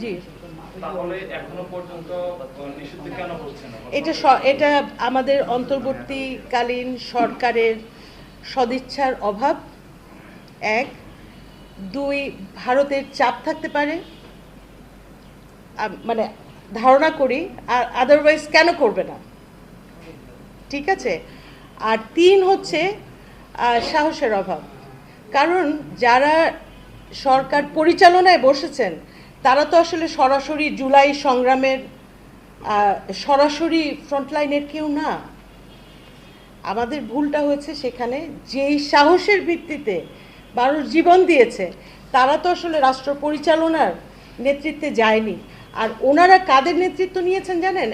জি। এটা এটা আমাদের অন্তর্বর্তীকালীন সরকারের সদিচ্ছার অভাব। এক। দুই ভারতের চাপ থাকতে পারে। মানে ধারণা করি আর আদারওয়াইজ কেন করবে না? ঠিক আছে? আর তিন হচ্ছে সাহসের অভাব। কারণ যারা সরকার পরিচালনায় বসেছেন, তারা তো আসলে সরাসরি জুলাই সংগ্রামের সরাসরি ফ্রন্টলাইনের কেউ না। আমাদের ভুলটা হয়েছে সেখানে যেই সাহসের ভিত্তিতে মানুষ জীবন দিয়েছে, তারা তো আসলে রাষ্ট্র পরিচালনার নেতৃত্বে যায়নি। আর ওনারা কাদের নেতৃত্ব নিয়েছেন জানেন?